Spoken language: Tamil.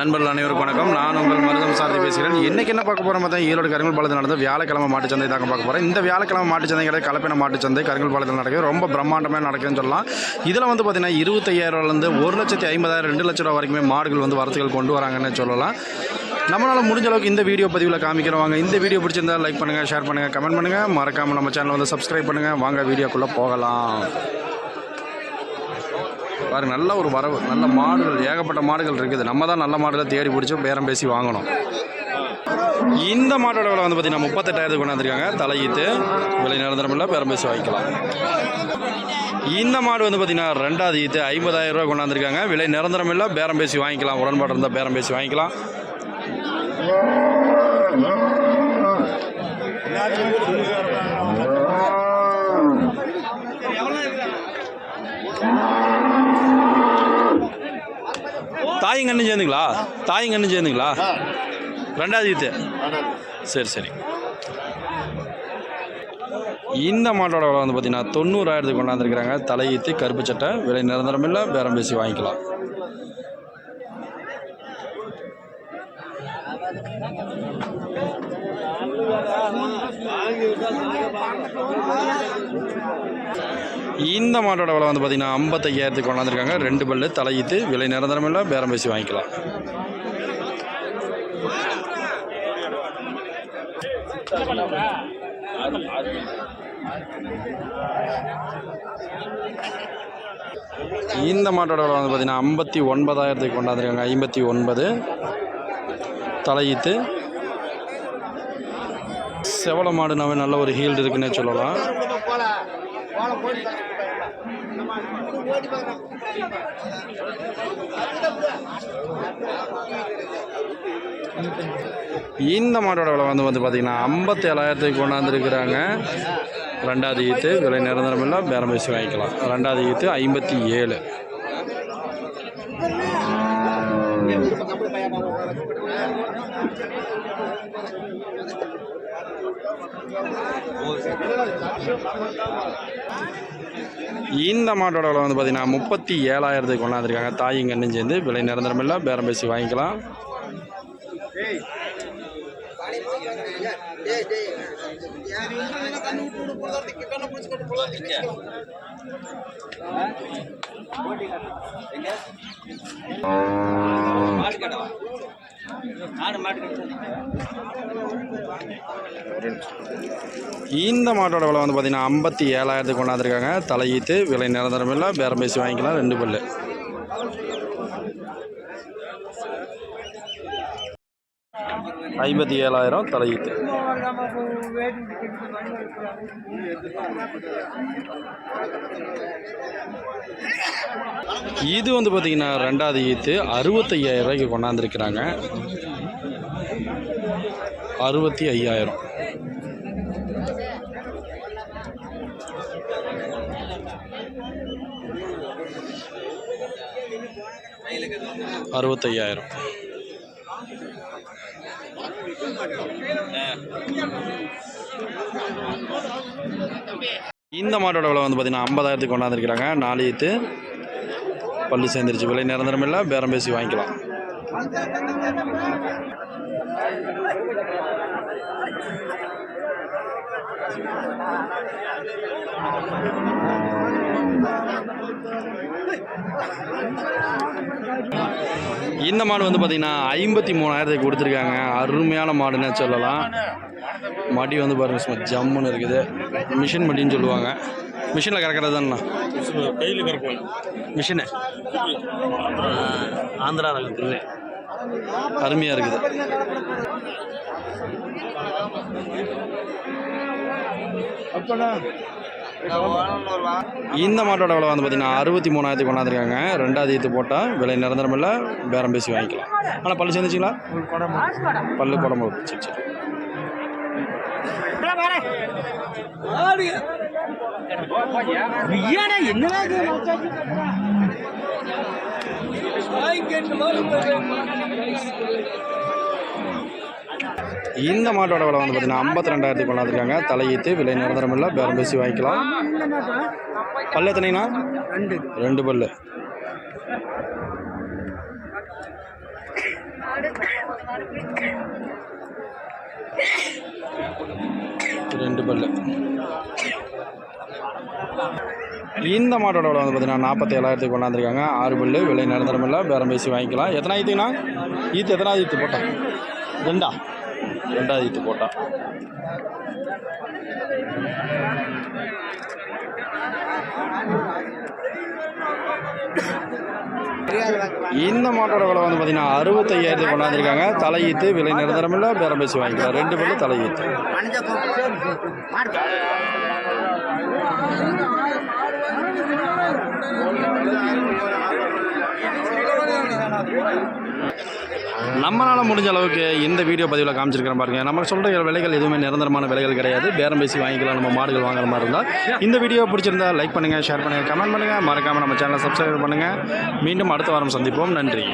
நண்பர்கள் அனைவருக்கும் வணக்கம். நான் உங்கள் மருதம் சார்ந்து பேசுகிறேன். இன்றைக்கி என்ன பார்க்க போகிறோம் பார்த்தா ஈரோடு கருங்கல் பாலத்தில் நடந்த வியாழக்கிழமை மாட்டுச்சந்தை தாங்க பார்க்க போகிறேன் இந்த வியாழக்கிழமை மாட்டுச்சந்தைங்கிறது கலப்பின மாட்டுச்சந்தை கருங்கல் பாலத்தில் நடக்குது. ரொம்ப பிரம்மாண்டமாக நடக்குதுன்னு சொல்லலாம். இதில் வந்து பார்த்தீங்கன்னா இருபத்தையாயிரம்லேருந்து ஒரு லட்சத்தி ஐம்பதாயிரம் ரெண்டு லட்ச ரூபா வரைக்குமே மாடுகள் வந்து வரத்துகள் கொண்டு வராங்கன்னு சொல்லலாம். நம்மளால் முடிஞ்ச அளவுக்கு இந்த வீடியோ பதிவில் காமிக்கிறவங்க இந்த வீடியோ பிடிச்சிருந்தா லைக் பண்ணுங்கள் ஷேர் பண்ணுங்கள் கமெண்ட் பண்ணுங்கள் மறக்காமல் நம்ம சேனல் வந்து சப்ஸ்கிரைப் பண்ணுங்கள் வாங்க வீடியோக்குள்ளே போகலாம். பாருங்க நல்ல ஒரு வரவு நல்ல மாடுகள் ஏகப்பட்ட மாடுகள் இருக்குது. நம்ம தான் நல்ல மாடுகளை தேடி பிடிச்சி பேரம் பேசி வாங்கணும். இந்த மாட்டோட விலை வந்து பார்த்தீங்கன்னா முப்பத்தெட்டாயிரத்துக்கு கொண்டாந்துருக்காங்க. தலையீத்து விலை நிரந்தரம் இல்லை பேரம் பேசி வாங்கிக்கலாம். இந்த மாடு வந்து பார்த்தீங்கன்னா ரெண்டாவது ஈத்து ஐம்பதாயிரம் ரூபா கொண்டாந்துருக்காங்க. விலை நிரந்தரம் இல்லை பேரம் பேசி வாங்கிக்கலாம். உடன்பாடு இருந்தால் பேரம் பேசி வாங்கிக்கலாம். தாயங்கன்னு சேர்ந்துங்களா? தாயங்கன்னு சேர்ந்துங்களா? ரெண்டாவது ஈத்து சரி சரி. இந்த மாட்டோட விலை வந்து பார்த்தீங்கன்னா தொண்ணூறாயிரத்துக்கு கொண்டாந்துருக்குறாங்க. தலையீத்து கருப்பு சட்டை விலை நிரந்தரம் இல்லை பேரம் பேசி வாங்கிக்கலாம். இந்த மாட்டோட விலை வந்து பார்த்தீங்கன்னா ஐம்பத்தையாயிரத்துக்கு கொண்டாந்துருக்காங்க. ரெண்டு பல்லு தலையிட்டு விலை நிரந்தரமில்லை பேரம் பேசி வாங்கிக்கலாம். இந்த மாட்டோட விலை வந்து பார்த்தீங்கன்னா ஐம்பத்தி ஒன்பதாயிரத்துக்கு கொண்டாந்துருக்காங்க. ஐம்பத்தி ஒன்பது தலையீத்து செவல மாடுனாவே நல்ல ஒரு ஹீல்டு இருக்குன்னே சொல்லலாம். இந்த மாட்டோட விலை வந்து வந்து பார்த்தீங்கன்னா ஐம்பத்தி ஏழாயிரத்துக்கு கொண்டாந்துருக்குறாங்க. ரெண்டாவது ஈத்து விலை நிரந்தரம் இல்லை பேரம் பேசி வாங்கிக்கலாம். ரெண்டாவது ஈத்து ஐம்பத்தி ஏழு. இந்த மாட்டோட விலை வந்து பார்த்தீங்கன்னா முப்பத்தி ஏழாயிரத்துக்கு கொண்டாந்துருக்காங்க தாயும் கண்ணும் சேர்ந்து விலை நிரந்தரம் இல்லை பேரம் பேசி வாங்கிக்கலாம் இந்த மாட்டோட விலை வந்து பார்த்தீங்கன்னா ஐம்பத்தி ஏழாயிரத்துக்கு கொண்டாந்துருக்காங்க. தலையீத்து விலை நிரந்தரம் இல்லை பேரம் பேசி வாங்கிக்கலாம். ரெண்டு பல்லு. ஐம்பத்தி ஏழாயிரம் தலையீத்து இது வந்து பார்த்திங்கன்னா ரெண்டாவது ஈத்து. அறுபத்தையாயிரம் ரூபாய்க்கு கொண்டாந்துருக்கிறாங்க. அறுபத்தி ஐயாயிரம். அறுபத்தையாயிரம். இந்த மாட்டோட விலை வந்து பார்த்தீங்கன்னா ஐம்பதாயிரத்துக்கு கொண்டாந்துருக்கிறாங்க. நாலு ஈத்து பல்லு சேர்ந்துருச்சு. விலை நிரந்தரம் இல்லை. பேரம் பேசி வாங்கிக்கலாம். இந்த மாடு வந்து பார்த்தீங்கன்னா ஐம்பத்தி மூணாயிரத்துக்கு கொடுத்துருக்காங்க. அருமையான மாடுன்னே சொல்லலாம். மடி வந்து பாருங்க சும்மா ஜம்முன்னு இருக்குது. மிஷின் மடின்னு சொல்லுவாங்க. மிஷினில் கறக்கிறது தானே? கையில் கறப்போம் மிஷினு? ஆந்திரா இருக்குது அருமையாக இருக்குது. இந்த மாட்டோட விலை வந்து பார்த்தீங்கன்னா அறுபத்தி மூணாயிரத்துக்கு கொண்டாந்துருக்காங்க. ரெண்டாவது ஈத்து போட்டால் விலை நிரந்தரம் இல்லை பேரம் பேசி வாங்கிக்கலாம். ஆனால் பல்லு சேர்ந்துச்சிங்களா? பல்லு குடம்பு சரி சரி. இந்த மாட்டோட விலை வந்து பார்த்தீங்கன்னா ஐம்பத்தி ரெண்டாயிரத்துக்கு கொண்டாந்துருக்காங்க. தலையீத்து விலை நிரந்தரம் இல்லை பேரம் பேசி வாங்கிக்கலாம். பல்லு எத்தனைண்ணா ரெண்டு. ரெண்டு பல்லு. ரெண்டு பல்லு. இந்த மாட்டோட விலை வந்து பார்த்தீங்கன்னா நாற்பத்தி ஏழாயிரத்துக்கு கொண்டாந்துருக்காங்க. ஆறு பல்லு. விலை நிரந்தரம் இல்லை பேரம் பேசி வாங்கிக்கலாம். எத்தனை ஈத்துங்கண்ணா ஈத்து எத்தனாவது ஈத்து போட்டா ரெண்டா? ரெண்டாவது ஈத்து போட்டா இந்த மாட்டோட விலை வந்து பார்த்தீங்கன்னா அறுபத்தையாயிரத்துக்கு கொண்டாந்துருக்காங்க. தலையீத்து விலை நிரந்தரம் இல்லை பேரம் பேசி வாங்கிக்கலாம். ரெண்டு பேரும் தலையீத்து நம்மளால் முடிஞ்ச அளவுக்கு இந்த வீடியோ பதிவில் காமிச்சிருக்கிறேன் பாருங்க. நம்ம சொல்கிற விலைகள் எதுவுமே நிரந்தரமான விலைகள் கிடையாது. பேரம் பேசி வாங்கிக்கலாம் நம்ம மாடுகள் வாங்குற மாதிரி இருந்தால் இந்த வீடியோ பிடிச்சிருந்தா லைக் பண்ணுங்கள் ஷேர் பண்ணுங்கள் கமெண்ட் பண்ணுங்கள் மறக்காமல் நம்ம சேனலை சப்ஸ்கிரைப் பண்ணுங்கள் மீண்டும் அடுத்த வாரம் சந்திப்போம். நன்றி.